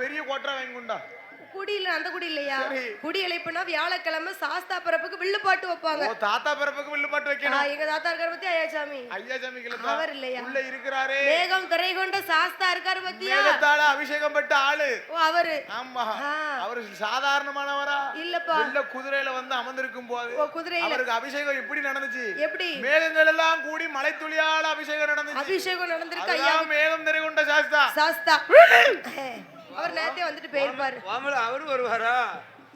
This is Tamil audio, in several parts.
பெரிய கோட்டரா வாங்கி கொண்டா குடியில அந்த குடி இல்லையா. குடி இழைப்புனா வியாழக்கிழமை சாஸ்தா பிறப்புக்கு வில்லு பாட்டு வைப்பாங்க. ஓ தாத்தா பிறப்புக்கு வில்லு பாட்டு ஆ, வைக்கணும் எங்க தாத்தா இருக்காரு பத்தி ஐயாசாமி ஐயா சாமி அவர் இல்லையா? உள்ள இருக்கிறாரே. மேகம் திரை கொண்ட சாஸ்தா இருக்காரு பத்தியா? மேகத்தால அபிஷேகம் பெற்ற ஆளு. ஓ அவரு. ஆமா. அவரு சாதாரணமானவரா. இல்லப்பா. வெள்ள குதிரையில வந்து அமர்ந்திருக்கும் போது ஓ குதிரையில. அவருக்கு அபிஷேகம் எப்படி நடந்துச்சு? எப்படி? மேகங்கள் எல்லாம் கூடி மலை துளியால அபிஷேகம் நடந்துச்சு. அபிஷேகம் நடந்திருக்கு ஐயா மேகம் நிறை கொண்ட சாஸ்தா. சாஸ்தா. அவர் நேரத்தே வந்துட்டு போயிருப்பாரு. அவரு வருவாரா?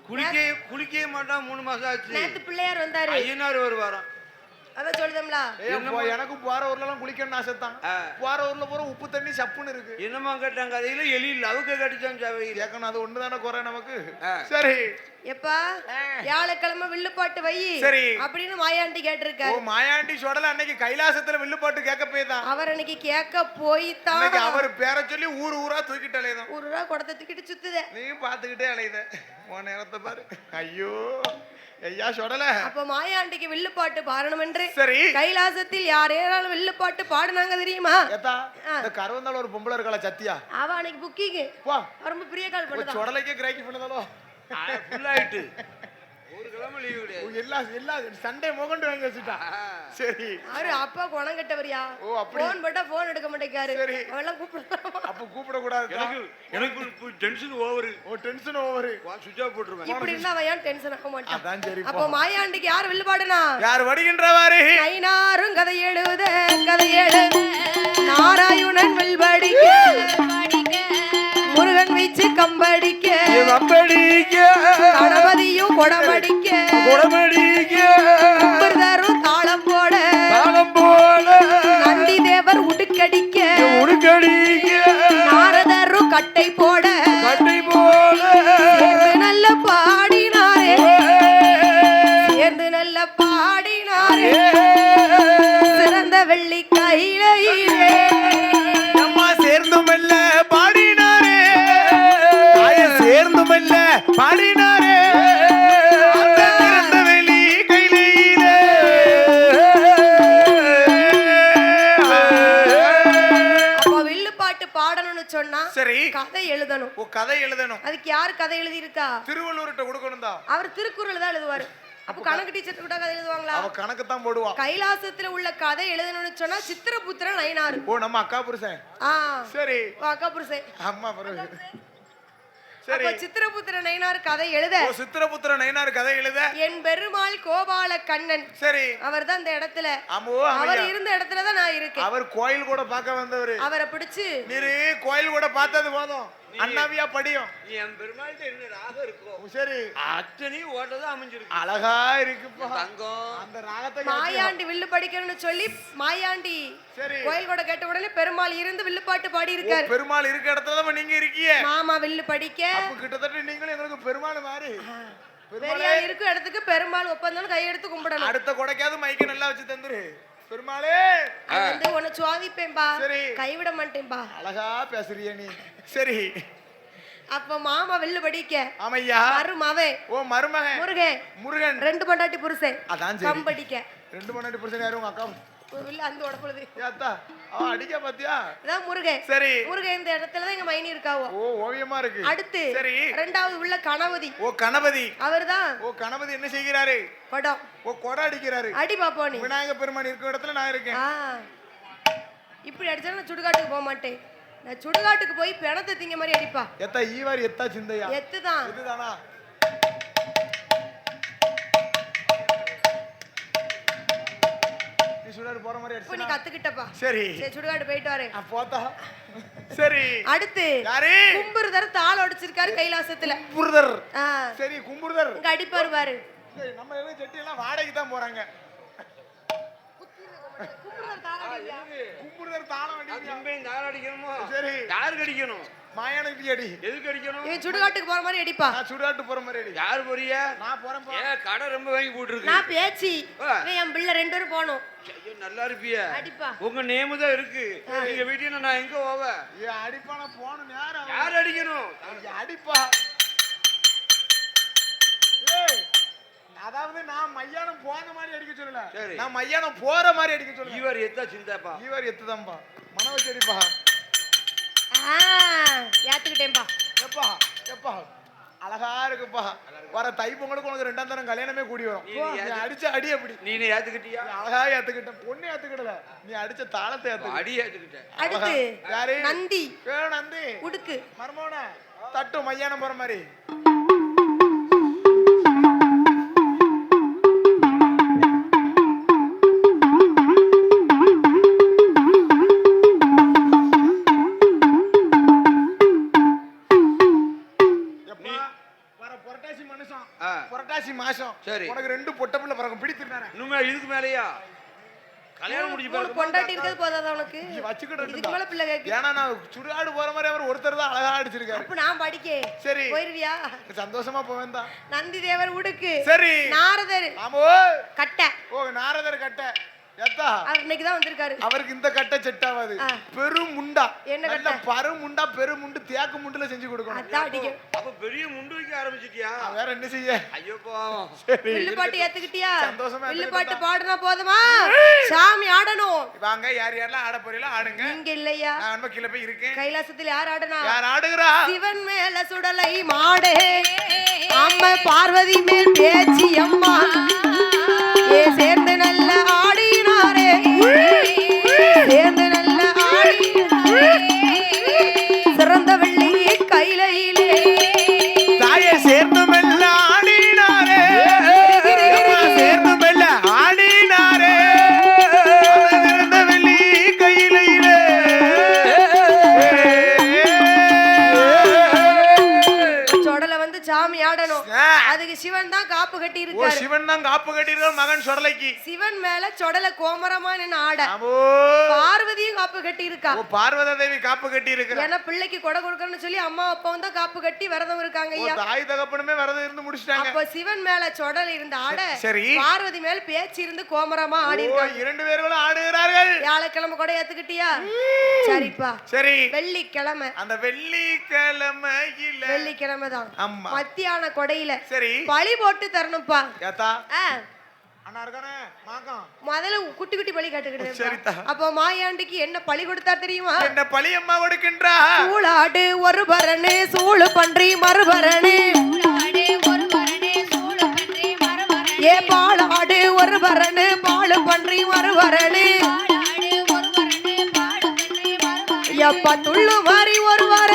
குளிக்க குளிக்கவே மாட்டான் மூணு மாசம் ஆச்சு. நேத்து பிள்ளையார் வந்தாரு. ஐயனார் வருவாராம். அதான் சொல்லுதம்ல. எனக்கு போற ஊர்ல எல்லாம் குளிக்கணும்னு ஆசைத்தான். போற ஊர்ல பூரா உப்பு தண்ணி சப்புன்னு இருக்கு. என்னமா கேட்டாங்க? கதையில எலி லவுக்க கடிச்சான் கேட்கணும் அது ஒண்ணுதானே குறை நமக்கு. சரி. எப்பா வியாழக்கிழமை வில்லு பாட்டு வை. சரி. அப்படின்னு மாயாண்டி ஓ கேட்டிருக்காரு மாயாண்டி சொடல அன்னைக்கு கைலாசத்துல வில்லு பாட்டு கேட்க போய்தான். அவர் அன்னைக்கு கேட்க போய் தான் அன்னைக்கு அவர் பேரை சொல்லி ஊர் ஊரா தூக்கிட்டு அலையுதான். ஒரு ரூபா குடத்தை தூக்கிட்டு சுத்துதே. நீயும் பாத்துக்கிட்டே அலையுத. உன் நேரத்தை பாரு. ஐயோ. ஐயா சொடல. அப்ப மாயாண்டிக்கு வில்லு பாட்டு பாடணும் என்று சரி. கைலாசத்தில் யார் யாராலும் வில்லு பாட்டு பாடுனாங்க தெரியுமா? ஏத்தா இந்த கருவந்தால ஒரு பொம்பளை இருக்கல சத்தியா அவ அன்னைக்கு புக்கிங் வா. ரொம்ப பிரிய கால் பண்ணுதா. சொடலைக்கே கிராக்கி பண்ணதாலோ. லீவு கிடையாது எல்லா எல்லா சண்டே முகண்டு வாங்கி வச்சுட்டா. சரி. அவரு அப்பா குணம் கட்டவரியா? ஓ, அப்படி. போன் போட்டா போன் எடுக்க மாட்டேங்காரு சரி. அவெல்லாம் கூப்பிடுறான் அப்ப கூப்பிட கூடாது எனக்கு எனக்கு டென்ஷன் ஓவரு ஓ டென்ஷன் ஓவரு சுவிட்ச் ஆஃப் போட்டுருவேன். இப்படி இருந்தா அவன் ஏன் டென்ஷன் ஆக மாட்டான்? அதான் சரி அப்போ மாயாண்டிக்கு யார் வில்லு பாடுனா யார் வருகின்றவாறு ஐநாரும் கதை எழுத கதை எழுத நாராயணன் வில்படிக்க கும்பர்தரும் தாளம் போட. தாளம் போல நந்தி தேவர் உடுக்கடிக்க. உடுக்கடிக்க. நாரதரும் கட்டை போட. கதை எழுதணும். ஓ கதை எழுதணும். அதுக்கு யார் கதை எழுதி இருக்கா திருவள்ளூர்கிட்ட கொடுக்கணும் தான் அவர் திருக்குறள் தான் எழுதுவாரு. அப்போ கணக்கு டீச்சர் கூட கதை எழுதுவாங்களா? அவ கணக்கு தான் போடுவா. கைலாசத்துல உள்ள கதை எழுதணும்னு சொன்னா சித்திரபுத்திரன் நயனாரு. ஓ நம்ம அக்கா புருஷன் ஆ. சரி. அக்கா புருஷன் அம்மா அப்ப சரி. சித்திரபுத்திரன் நயனார் கதை எழுத. சித்திரபுத்திர நயினார் கதை எழுத. என் பெருமாள் கோபால கண்ணன். சரி. அவர் தான் இந்த இடத்துல. அவர். இருந்த இடத்துல தான் நான் இருக்கேன். அவர் கோயில் கூட பார்க்க வந்தவரு. அவரை பிடிச்சு நீரு கோயில் கூட பார்த்தது போதும். அண்ணாவியா படியும். நீ என் பெருமாள்கிட்ட என்ன ராகம் இருக்கும் சரி. அத்தனையும் ஓட்டதான் அமைஞ்சிருக்கு. அழகா இருக்குப்பா. தங்கம். அந்த ராகத்தை மாயாண்டி வில்லு படிக்கணும்னு சொல்லி மாயாண்டி சரி. கோயில் கூட கேட்ட உடனே பெருமாள் இருந்து வில்லு பாட்டு பாடி இருக்காரு பெருமாள் இருக்க இடத்துல தான் நீங்க இருக்கீங்க மாமா வில்லு படிக்க. அப்ப கிட்டத்தட்ட நீங்களும் எங்களுக்கு பெருமாள் மாதிரி. பெருமாளே. பெரியாள் இருக்கும் இடத்துக்கு பெருமாள் ஒப்பந்தம் கையெடுத்து கும்பிடணும். அடுத்த கொடைக்காவது மைக்க நல்லா வச்சு தந்துரு. பெருமாளே. அது வந்து உன்னை சுவாதிப்பேன்பா சரி. கைவிட மாட்டேன்பா. அழகா பேசுறிய நீ. சரி. அப்ப மாமா வில்லு படிக்க. ஆமையா? மருமாவே. ஓ மருமகன். முருகன். முருகன். ரெண்டு பொண்டாட்டி புருஷன். அதான் சரி. கம்படிக்க ரெண்டு மணி புருஷன் யாரும் உங்க அக்கா அந்த அவன் அடிக்க பாத்தியா? முருகன். சரி. முருகன் இந்த இடத்துல தான் எங்க மைனி இருக்காவோ. ஓ ஓவியமா இருக்கு. அடுத்து சரி. உள்ள கணபதி. ஓ கணபதி. அவர்தான் ஓ கணபதி என்ன செய்கிறாரு? படம். ஓ கொடை அடிக்கிறாரு. அடி பாப்போம் நீ. விநாயக பெருமான் இடத்துல நான் இருக்கேன். இப்படி அடிச்சா நான் சுடுகாட்டுக்கு போக மாட்டேன். நான் சுடுகாட்டுக்கு போய் பிணத்தை திங்க மாதிரி அடிப்பா. எத்தா ஈவார் எத்தா சிந்தையா? எத்துதான். இதுதானா சுடாரு போற மாதிரி இப்ப நீ கத்துக்கிட்டப்பா. சரி. சரி சுடுகாட்டு போயிட்டு வரேன். போத்தா. சரி. அடுத்து யாரு? கும்புருதர் தாள் அடிச்சிருக்காரு கைலாசத்துல. கும்புருதர். சரி கும்புருதர். இங்க அடிப்பாரு பாரு. சரி, நம்ம எல்லாம் செட்டி எல்லாம் வாடகைக்கு தான் போறாங்க. கும்புருதர் தாளம் அடிக்கணுமோ? சரி. யாருக்கு அடிக்கணும்? மாயானக்கு அடி எதுக்கு அடிக்கணும்? இவன் சுடுகாட்டுக்கு போற மாதிரி அடிப்பா. நான் சுடாட்டு போற மாதிரி அடி. யார் போறிய? நான் போறேன் ஏ கடை ரொம்ப வாங்கி போட்டுருக்கு? நான் பேச்சு. இவன் என் பிள்ளை ரெண்டு பேரும் போகணும். ஐயோ நல்லா இருப்பிய. அடிப்பா. உங்க நேமு தான் இருக்கு. நீங்க வீட்டுல நான் எங்க போவ? ஏ அடிப்பான போன நேரம் யார் அடிக்கணும்? ஐயா, அடிப்பா. ஏய், அதாவது நான் மையானம் போன மாதிரி அடிக்க சொல்லல. சரி. நான் மையானம் போற மாதிரி அடிக்க சொல்லல. இவர் எத்தா சிந்தாப்பா? வச்சு அடிப்பா. ஆ ஏத்துக்கிட்டேன்பா. எப்பா எப்பா. எப்பா அழகா இருக்குப்பா. வர தை பொங்கலுக்கு உனக்கு ரெண்டாம் தரம் கல்யாணமே கூடி வரும். அடிச்ச அடி அப்படி. நீ ஏத்துக்கிட்டியா? அழகா ஏத்துக்கிட்ட பொண்ணு ஏத்துக்கிடல. நீ அடிச்ச தாளத்தை ஏத்துக்கிட்ட. அடி ஏத்துக்கிட்டேன் அடுத்து யாரு? நந்தி. நந்தி. உடுக்கு. மர்மோன தட்டு மையானம் போற மாதிரி. சரி. உனக்கு ரெண்டு பொட்ட பிள்ளை பிறக்கும் பிடித்திருந்தானே இன்னுமே இதுக்கு மேலயா? கல்யாணம் முடிஞ்சு பிறகு பொண்டாட்டி இருக்கிறது போதாதா உனக்கு நீ வச்சுக்கிட்டு இதுக்கு மேல பிள்ளை கேக்கு. ஏன்னா நான் சுடுகாடு போற மாதிரி அவர் ஒருத்தர் தான் அழகா அடிச்சிருக்காரு. அப்ப நான் படிக்க. சரி. போயிருவியா? சந்தோஷமா போவேன் தான் நந்தி தேவர் உடுக்கு. சரி. நாரதர். ஆமோ கட்டை. ஓ நாரதர் கட்டை. அவருக்கு இந்த கட்டை செட் ஆகாது. பெரும் முண்டா. என்ன நல்ல பரு முண்டா பெரும் முண்டு தேக்கு முண்டுல செஞ்சு கொடுக்கணும். அப்ப பெரிய முண்டு வைக்க ஆரம்பிச்சிட்டியா? வேற என்ன செய்ய? ஐயோ பாவம் பாட்டு ஏத்துக்கிட்டியா? சந்தோஷமா வில்லு. பாட்டு பாடுனா போதுமா? சாமி ஆடணும். வாங்க யார் யாரெல்லாம் ஆட போறீங்களோ ஆடுங்க. இங்க இல்லையா? நான் அன்பா கீழே போய் இருக்கேன். கைலாசத்தில் யார் ஆடனா? யார் ஆடுகிறா? சிவன் மேல சுடலை மாடே. அம்மா பார்வதி மேல் பேச்சி மகன் சொடலைக்கு. சிவன் மேல சொடல கோமரமா நின்னு ஆட. பார்வதியும் காப்பு கட்டி இருக்கா பார்வதா தேவி காப்பு கட்டி இருக்கிறார் ஏன்னா பிள்ளைக்கு கொடை கொடுக்கணும்னு சொல்லி அம்மா அப்பாவும் தான் காப்பு கட்டி விரதம் இருக்காங்க ஐயா. தாய் தகப்பனுமே விரதம் இருந்து முடிச்சிட்டாங்க. அப்ப சிவன் மேல சொடல் இருந்து ஆட சரி. பார்வதி மேல பேச்சு இருந்து கோமரமா ஆடி இருக்காங்க இரண்டு பேர்களும் ஆடுகிறார்கள். வியாழக்கிழமை கூட ஏத்துக்கிட்டியா? சரிப்பா. சரி. வெள்ளிக்கிழமை. அந்த வெள்ளிக்கிழமையில. வெள்ளிக்கிழமை தான் மத்தியான கொடையில. சரி. பழி போட்டு தரணும்ப்பா. முதல்ல குட்டி குட்டி பழி. கட்டுக்கிட்டு அப்போ மாயாண்டிக்கு என்ன பழி கொடுத்தா தெரியுமா? என்ன பழியம்மா கொடுக்கின்றா? சூளாடு ஒரு பரணு சூழு பன்றி மறுபரணு. ஏ பாலாடு ஒரு பரணு பாலு பன்றி மறுபரணு. எப்பா துள்ளு மாறி ஒரு வரனு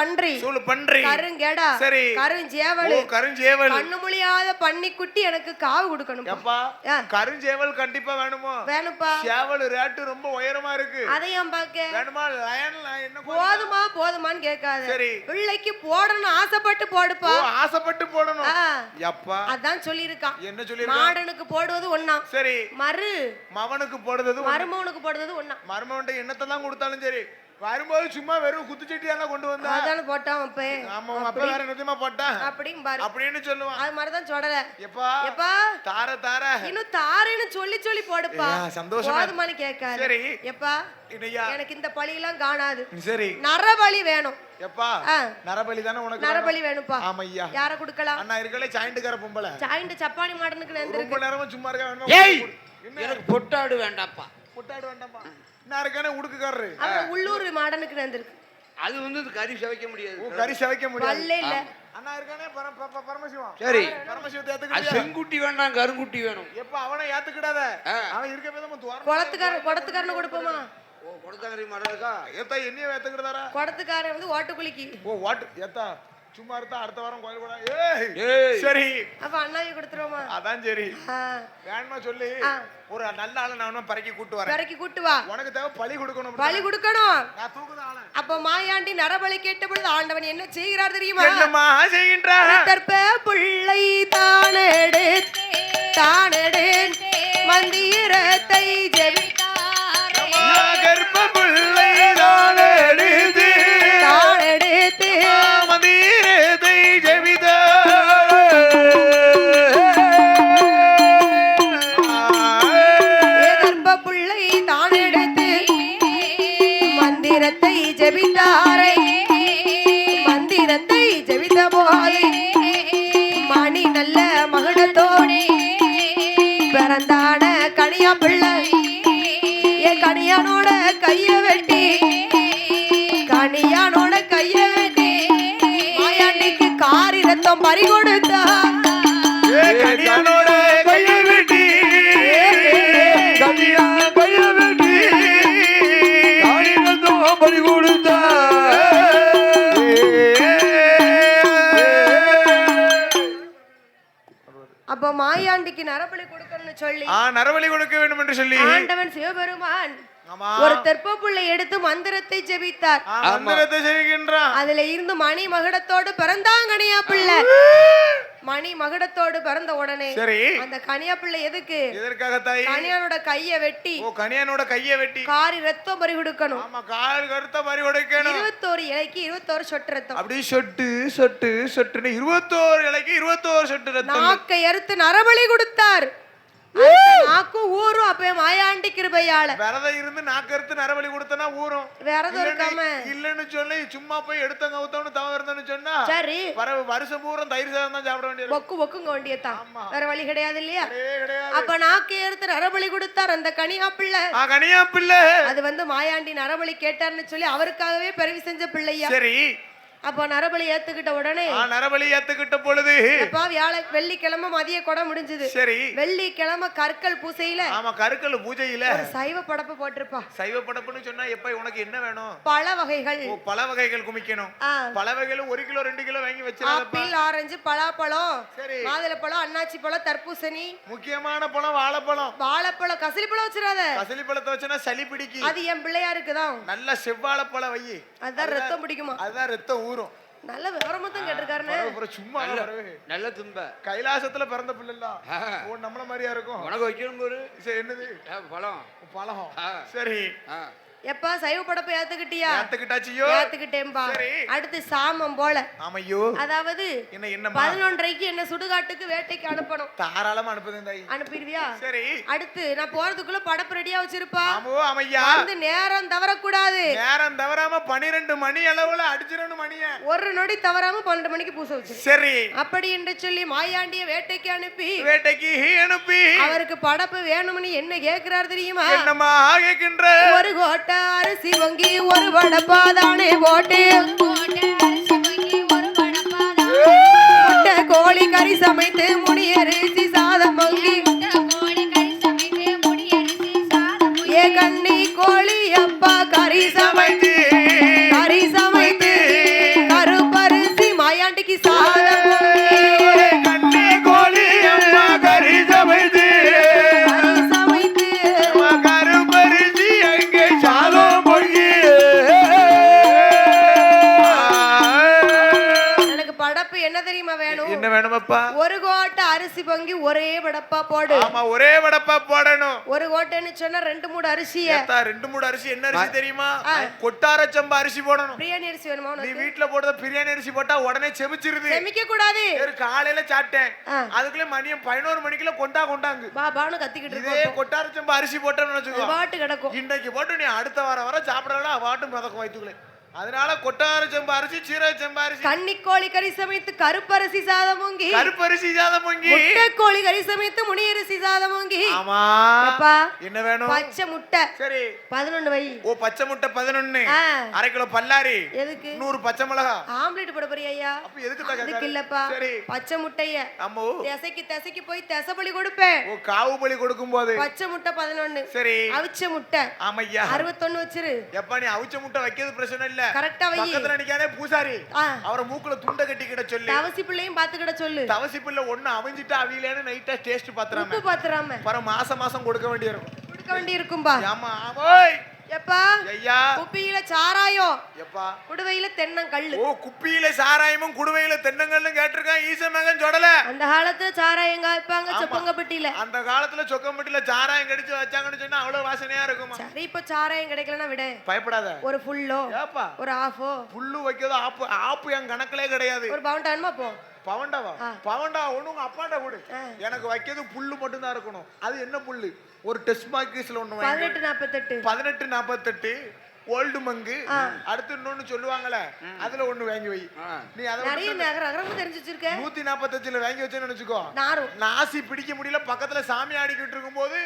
பன்றி. சூழு பன்றி. கருங்கெடா. சரி. கருஞ்சேவலு. கருஞ்சேவல். கண்ணு முழியாத பன்னிக்குட்டி எனக்கு காவு கொடுக்கணும் எப்பா? ஆ. கருஞ்சேவல் கண்டிப்பா வேணுமோ? வேணும்ப்பா. சேவல் ரேட்டு ரொம்ப உயரமா இருக்கு. அதையும் பாக்க வேணுமா? லயன்ல என்ன? போதுமா? போதுமான்னு கேட்காத. சரி. பிள்ளைக்கு போடணும் ஆசைப்பட்டு போடுப்பா. ஆசைப்பட்டு போடணும். ஆ. எப்பா? அதான் சொல்லியிருக்கான். என்ன சொல்லிருக்கான் மாடனுக்கு போடுவது ஒண்ணா. சரி. மறு. மவனுக்கு போடுறது மருமவனுக்கு போடுவது ஒண்ணா. மருமவன்ட்ட என்னத்தை தான் கொடுத்தாலும் சரி. வரும்போது சும்மா வெறும் குத்துச்சட்டியெல்லாம் கொண்டு வந்தா. அதான போட்டான் அப்ப ஆமா அப்பா வேற நிச்சயமா போட்டான். அப்படியும் பாரு. அப்படின்னு சொல்லுவான். அது மாதிரிதான் சொடல. எப்பா? எப்பா? தார தார. இன்னும் தாரேன்னு சொல்லி சொல்லி போடுப்பா. சந்தோஷமா? இருக்கு. போதுமான்னு கேட்காது. சரி. எப்பா? எனக்கு இந்த பழி எல்லாம் காணாது. சரி. நரபலி வேணும். எப்பா. நரபலி தானே உனக்கு நரபலி வேணும்? வேணும்ப்பா. ஆமா ஐயா யார குடுக்கலாம்? அண்ணா இருக்கலே சாயிண்டுக்கார பொம்பளை. சாயிண்ட் சப்பானி மாடனுக்கு நேர்ந்திருக்கு ரொம்ப நேரமா சும்மா இருக்க வேணுமா? ஏய்! எனக்கு பொட்டாடு வேண்டாப்பா முட்டாடு வேண்டாமா நான் இருக்கானே உடுக்குக்காரரு. அப்புறம் உள்ளூர் மாடனுக்கு நேர்ந்திருக்கு அது வந்து கறி சவைக்க முடியாது. ஓ கறி சவைக்க முடியாது. பல்லே இல்ல அண்ணா இருக்கானே பர- ப- ப- பரமசிவம். சரி. பரமசிவத்தை அது ஏத்துக்கிட்டியா? செங்குட்டி வேண்டாம் கருங்குட்டி வேணும். எப்ப அவனை ஏத்துக்கிடாத. அவன் இருக்க விதமா துவாரம் குளத்துக்காரன் கொடுப்போமா? ஓ கொடுத்தாங்கறி மாடலுக்கா ஏத்தா என்னைய ஏத்துக்கிட்டாரா குடத்துக்காரன் வந்து ஓட்டுக்குளிக்கு ஓ வாட்டு ஏத்தா. சும்மா இருந்தா அடுத்த வாரம் கோயில் கூட ஏய். சரி. அப்ப அண்ணாவை கொடுத்துருவோமா? அதான் சரி. வேணுமா சொல்லி. ஒரு நல்ல ஆளை நான் பறக்கி கூட்டு வரேன். பிறக்கி கூட்டு வா. உனக்கு தேவை பழி கொடுக்கணும். பலி கொடுக்கணும். நான் தூக்குத ஆளை. அப்ப மாயாண்டி நரபலி கேட்ட பொழுது ஆண்டவன் என்ன செய்கிறார் தெரியுமா? என்னம்மா செய்கின்ற? தற்ப புள்ளை தானெடு தானெடு மந்திரத்தை ஜெபித்தாரே காரி ரத்தம் பறி கொடுத்தா ஏ கனியானோட கையை வெட்டி கனியா கைய வெட்டி காணிரத்தம் பறி கொடுத்தா அப்ப மாயாண்டிக்கு நரபலி கொடுக்கணும்னு சொல்லி ஆ நரவழி கொடுக்க வேண்டும் என்று சொல்லி. ஆண்டவன் சிவபெருமான் ஒரு தெற்பப்புள்ளை எடுத்து மந்திரத்தை ஜெபித்தார். மந்திரத்தை செய்கின்றான் அதுல இருந்து மணி மகுடத்தோடு பிறந்தாங்கனியா பிள்ளை. மணி மகுடத்தோடு பிறந்த உடனே சரி. அந்த கனியா பிள்ளை எதுக்கு? எதற்காக தாய் கனியானோட கைய வெட்டி ஓ கனியானோட கையை வெட்டி. காரி ரத்தம் பறி கொடுக்கணும். ஆமா கால் கருத்த பறி உடைக்கணும் இருபத்தோரு இலைக்கு இருபத்தோரு சொட்டு ரத்தம். அப்படி சொட்டு சொட்டு சொட்டுன்னு இருபத்தோரு இலைக்கு இருபத்தோரு சொட்டு ரத்தம். நாக்கை அறுத்து நரபலி கொடுத்தார். நாக்கும் ஊரும் அப்ப மாயாண்டி கிருபையால. விரதம் இருந்து நாக்கறுத்து நரவழி கொடுத்தனா ஊறும். விரதம் இருக்காம. இல்லைன்னு- சொல்லி சும்மா போய் எடுத்தங்க ஊத்தவனு தவ இருந்தேன்னு சொன்னா சரி. வர வருஷம் பூரம் தயிர் சாதம் தான் சாப்பிட வேண்டியது. பொக்கு பொக்குங்க வேண்டியதான். வேற வழி கிடையாது இல்லையா? அப்ப நாக்கை எடுத்து நரபலி கொடுத்தார் அந்த கனியா பிள்ளை கனியா பிள்ளை அது வந்து மாயாண்டி நரபலி கேட்டார்னு சொல்லி அவருக்காகவே பிறவி செஞ்ச பிள்ளையா? சரி. அப்ப நரபலி ஏத்துக்கிட்ட உடனே நரபலி ஏத்துக்கிட்ட பொழுது அப்பா வியாழ வெள்ளிக்கிழமை மதிய கொடை முடிஞ்சது. சரி. வெள்ளிக்கிழமை கற்கள் பூசையில ஆமா கருக்கல் பூஜையில சைவ படப்பு போட்டிருப்பா. சைவ படப்புன்னு சொன்னா எப்ப உனக்கு என்ன வேணும்? பல வகைகள். பல வகைகள் குமிக்கணும். பல வகைகளும் ஒரு கிலோ ரெண்டு கிலோ வாங்கி ஆப்பிள் ஆரஞ்சு பலாப்பழம் சரி. மாதுளப்பழம் அன்னாச்சி பழம் தர்பூசணி. முக்கியமான பழம் வாழைப்பழம். வாழைப்பழம் கசிலி பழம் வச்சிடாத. கசலி பழத்தை வச்சுனா சளி பிடிக்கி அது என் பிள்ளையாருக்கு தான் நல்ல செவ்வாழைப்பழம் வை அதான் ரத்தம் பிடிக்குமா? அதுதான் ரத்தம் ஊறும். நல்ல விவரமா தான் கேட்டிருக்காருன்னு. சும்மா. நல்ல தும்ப. கைலாசத்துல பிறந்த பிள்ளைல ஆ. ஓ நம்மள மாதிரியா இருக்கும். உனக்கு வைக்கணும் போரு சரி, என்னது? பழம். பழம். சரி. எப்பா சைவ படப்பை ஏத்துக்கிட்டியா? ஏத்துக்கிட்டாச்சியோ? ஏத்துக்கிட்டேன்பா. அடுத்து சாமம் போல. ஆமையோ. அதாவது என்ன என்னம்மா? பதினொன்றரைக்கு என்ன சுடுகாட்டுக்கு வேட்டைக்கு அனுப்பணும். தாராளமா அனுப்புதேன் தாய். அனுப்பிடுவியா? சரி. அடுத்து நான் போறதுக்குள்ள படப்பு ரெடியா வச்சிருப்பா. ஆமோ அமையா வந்து நேரம் தவறக்கூடாது. நேரம் தவறாம பன்னிரெண்டு மணி அளவுல அடிச்சிடணும் மணிய. ஒரு நொடி தவறாம பன்னெண்டு மணிக்கு பூச வச்சு. சரி. அப்படி என்று சொல்லி மாயாண்டிய வேட்டைக்கு அனுப்பி வேட்டைக்கு அனுப்பி. அவருக்கு படப்பு வேணும்னு என்ன கேக்குறாரு தெரியுமா? என்னம்மா கேட்கின்ற? ஒரு கோட்டை அரிசி வங்கி ஒரு வடப்பாதானே போட்டு. முட்டை கோழி கறி சமைத்து முடியரிசி சாதம் வங்கி. ஏ கண்ணி கோழி வடப்பா போடு. ஆமா ஒரே வடப்பா போடணும். ஒரு கோட்டைன்னு சொன்னா ரெண்டு மூணு அரிசிய ஏத்தா ரெண்டு மூணு அரிசி. என்ன அரிசி தெரியுமா? கொட்டார சம்பா அரிசி போடணும். பிரியாணி அரிசி வேணுமா நீ உனக்கு? வீட்டுல போடுற பிரியாணி அரிசி போட்டா உடனே செமிச்சிருது. செமிக்க கூடாது சரி காலையில சாப்பிட்டேன். அதுக்குள்ள மதியம் பதினோரு மணிக்குள்ள கொண்டா கொண்டாங்க. பா பானு கத்திக்கிட்டு இதே இருக்கோம் கொட்டார சம்பா அரிசி போட்டோம்னு வச்சுக்கோ. பாட்டு கிடக்கும். இன்னைக்கு போட்டு நீ அடுத்த வாரம் வர சாப்பிடலாம் அவாட்டும் மிதக்கும் வயிற்றுக்குள்ளே அதனால கொட்டார செம்பு அரிசி சீரக செம்பு அரிசி. கன்னி கோழி கறி சமைத்து கருப்பரிசி சாதம் பொங்கி கருப்பரிசி சாதம் பொங்கி முட்டை கோழி கறி சமைத்து முனியரிசி சாதம் பொங்கி ஆமா. அப்பா என்ன வேணும்? பச்சை முட்டை. சரி. பதினொன்னு வை. ஓ பச்சை முட்டை பதினொன்னு. ஆ. அரை கிலோ பல்லாரி. எதுக்கு? நூறு பச்சை மிளகா. ஆம்லெட் போட போறியா ஐயா? அப்ப எதுக்கு தான் அதுக்கு? இல்லப்பா. சரி. பச்சை முட்டைய. அம்மோ. திசைக்கு திசைக்கு போய் திசைப்பலி கொடுப்பேன். ஓ காவு பலி கொடுக்கும் போது பச்சை முட்டை பதினொன்னு. சரி. அவிச்ச முட்டை. ஆமையா. அறுபத்தொன்னு வச்சிரு. எப்பா நீ அவிச்ச முட்டை வைக்கிறது பிரச்சனை இல்ல. கரெக்டா வை. பக்கத்துல நிக்கானே பூசாரி. அவரை மூக்குல துண்டை கட்டிக்கிட சொல்லி. தவசி பிள்ளையும் பாத்துக்கிட சொல்லு. தவசி பிள்ளை ஒண்ணு அவிஞ்சிட்டு அவியலேன்னு நைட்டா டேஸ்ட் பாத்துறாம. பாத்துறாம. அப்புறம் மாசம் மாசம் கொடுக்க வேண்டியிருக்கும். கொடுக்க வேண்டி இருக்கும்பா ஆமா ஆமோய் எப்பா? ஐயா. குப்பியில சாராயம். எப்பா? குடுவையில தென்னங்கல்லு. ஓ குப்பியில சாராயமும் குடுவையில தென்னங்கள்னு கேட்டிருக்கான். ஈச மகன் சொடல அந்த காலத்துல சாராயம் காய்ப்பாங்க சொப்பங்கப்பட்டியில. அந்த காலத்துல சொக்கம்பட்டில சாராயம் கடிச்சு வச்சாங்கன்னு சொன்னா அவ்வளவு வாசனையா இருக்குமா? சரி இப்ப சாராயம் கிடைக்கலன்னா விட. பயப்படாத. ஒரு ஃபுல்லோ ஏப்பா. ஒரு ஆஃபோ. புல்லு வைக்கிறது ஆப்பு ஆப்பு என் கணக்கிலே கிடையாது. ஒரு பவுண்டானுமா போ. பவண்டாவா. பவண்டா ஒண்ணு உங்க அப்பாட்ட கொடு. எனக்கு வைக்கிறது புல்லு மட்டும் தான் இருக்கணும். அது என்ன புல்லு? ஒரு டெஸ்ட் மார்க்கீஸ்ல ஒண்ணு வாங்கி பதினெட்டு நாற்பத்தெட்டு பதினெட்டு நாற்பத்தெட்டு ஓல்டு மங்கு. அடுத்து இன்னொன்னு சொல்லுவாங்கல்ல அதுல ஒண்ணு வாங்கி வை. நீ அதை நிறைய நகர நகரமும் தெரிஞ்சு வச்சிருக்க நூத்தி நாப்பத்தஞ்சுல வாங்கி வச்சேன்னு நினைச்சுக்கோ. நாரும். நாசி பிடிக்க முடியல பக்கத்துல சாமி ஆடிக்கிட்டு இருக்கும்போது.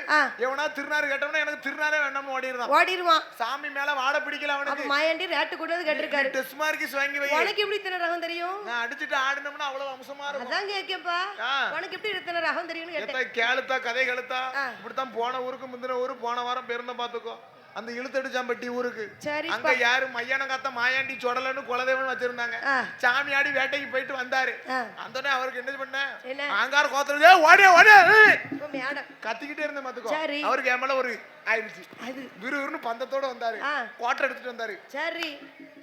எவனா திருநாறு கேட்டவனா எனக்கு திருநாரே வேண்டாம்னு ஓடிடுறான். ஓடிடுவான். சாமி மேல வாட பிடிக்கல அவனுக்கு. மாயாண்டி ரேட்டு வந்து கேட்டிருக்காரு. டெஸ்ட் மார்க்கிஸ் வாங்கி வை. உனக்கு எப்படி இத்தனை ரகம் தெரியும்? நான் அடிச்சுட்டு ஆடினோம்னா அவ்வளவு அம்சமா இருக்கும். அதான் கேட்கப்பா. உனக்கு எப்படி இத்தனை ரகம் தெரியும்னு கேட்டேன். கேளுத்தா கதை கழுத்தா ஆ. இப்படித்தான் போன ஊருக்கு முந்தின ஊரு போன வாரம் பிறந்த பாத்துக்கோ. அந்த இழுத்தடிச்சாம்பட்டி ஊருக்கு. சரிப்பா. அங்க யாரு மையான காத்த மாயாண்டி சொடலன்னு குலதெய்வம் வச்சிருந்தாங்க. ஆ. சாமி ஆடி வேட்டைக்கு போயிட்டு வந்தாரு. ஆ. அந்தனே அவருக்கு என்ன பண்ண? என்ன? ஆங்கார கோத்திரம் "ஏய், ஓடியா ஓடியா ஏய்." இப்போ மேடம் கத்திக்கிட்டே இருந்தேன் பாத்துக்கோ சரி. அவருக்கு என் மேல ஒரு ஆயிடுச்சு விறுவிறுன்னு பந்தத்தோட வந்தாரு. கோட்டை எடுத்துட்டு வந்தாரு. சரி.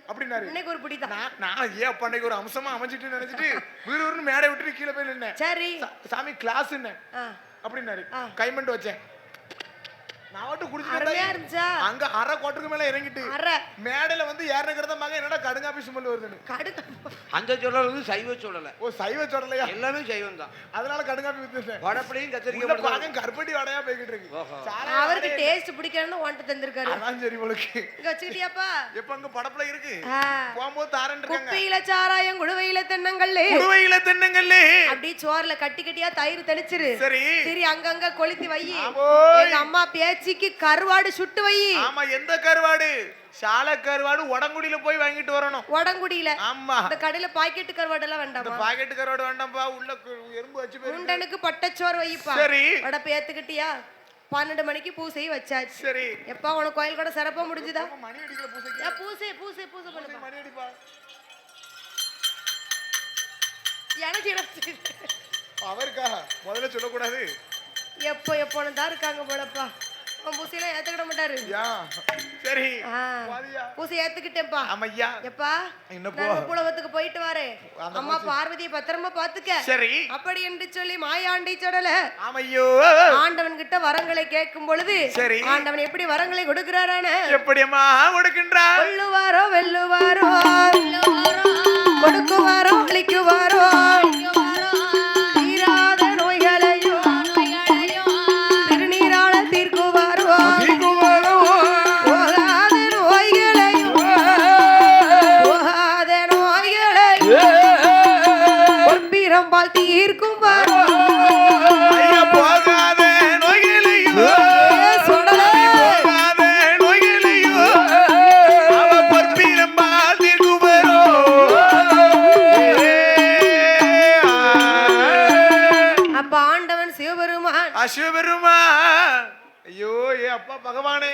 அப்படின்னாரு. இன்னைக்கு ஒரு பிடிதான். நான் ஏன் பண்ணைக்கு ஒரு அம்சமா அமைஞ்சிட்டு நினைச்சிட்டு விறுவிறுன்னு மேடை விட்டுட்டு கீழே போய் நின்னேன். சரி. சாமி கிளாஸ் ஆ. அப்படின்னாரு. கைமண்டு வச்சேன். நான் மட்டும் குடிச்சிட்டு இருந்துச்சா? அங்க அரை கோட்டுக்கு மேல இறங்கிட்டு அரை மேடையில வந்து ஏறக்கிறத மகன் என்னடா கடுங்காப்பி சுமல் வருதுன்னு. கடுக்க அந்த சொல்லல வந்து சைவ சொல்லல ஓ சைவ சொல்லலையா எல்லாமே சைவம் தான் அதனால கடுங்காப்பி வித்துட்டேன். வடப்படியும் கத்திரிக்காய் கருப்பட்டி வடையா போய்கிட்டு இருக்கு. அவருக்கு டேஸ்ட் பிடிக்கணும்னு உன்ட்ட தந்திருக்காரு. அதான் சரி உங்களுக்கு. இங்க வச்சுக்கிட்டியாப்பா? எப்ப அங்க படப்புல இருக்கு. போகும்போது தாரன் இருக்காங்க. குப்பையில சாராயம் குடுவையில தென்னங்கல்லு. குருவையில தென்னங்கல்லே. அப்படியே சோறுல கட்டி கட்டியா தயிர் தெளிச்சிரு. சரி. சரி அங்கங்க கொளுத்தி வை. எங்க அம்மா பேச்சிக்கு கருவாடு சுட்டு வை. ஆமா எந்த கருவாடு? சாலை கருவாடு உடங்குடியில போய் வாங்கிட்டு வரணும். உடங்குடியில. ஆமா. இந்த கடையில பாக்கெட்டு கருவாடு எல்லாம் வேண்டாமா பாக்கெட் கருவாடு வேண்டாம்ப்பா உள்ள எறும்பு வச்சு. முண்டனுக்கு பட்டச்சோறு வைப்பா. சரி. வட பேத்துக்கிட்டியா? பன்னெண்டு மணிக்கு பூசை வச்சாச்சு. சரி. எப்பா உனக்கு கோயில் கூட சிறப்பா முடிஞ்சுதா? மணி ஏன் பூசை பூசை பூசை பண்ணுப்பா. மணி அடிப்பா. எனக்கு அவருக்கா? முதல்ல சொல்லக்கூடாது. எப்போ எப்போன்னு தான் இருக்காங்க போலப்பா. உன் பூசையெல்லாம் ஏத்துக்கிட மாட்டாரு. யா சரி. ஆ. பாதியா பூசை ஏத்துக்கிட்டேன்ப்பா. ஆமையா. எப்பா என்னப்போ? நான் புலவத்துக்கு போயிட்டு வரேன் அந்த அம்மா பார்வதியை பத்திரமா பாத்துக்க சரி. அப்படி என்று சொல்லி மாயாண்டி சொடல. ஆமையோ. ஆண்டவன் கிட்ட வரங்களை கேட்கும் பொழுது சரி. ஆண்டவன் எப்படி வரங்களை கொடுக்கிறாரான? எப்படியம்மா கொடுக்கின்றா கொள்ளுவாரோ வெல்லுவாரோ கொடுக்குவாரோ அழிக்குவாரோ நோய்களால் தீர்க்கும் போகாத நோயிலையோ சிவபெருமா ஐயோ ஏ அப்பா பகவானே.